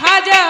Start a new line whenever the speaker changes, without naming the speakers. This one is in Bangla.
খাজা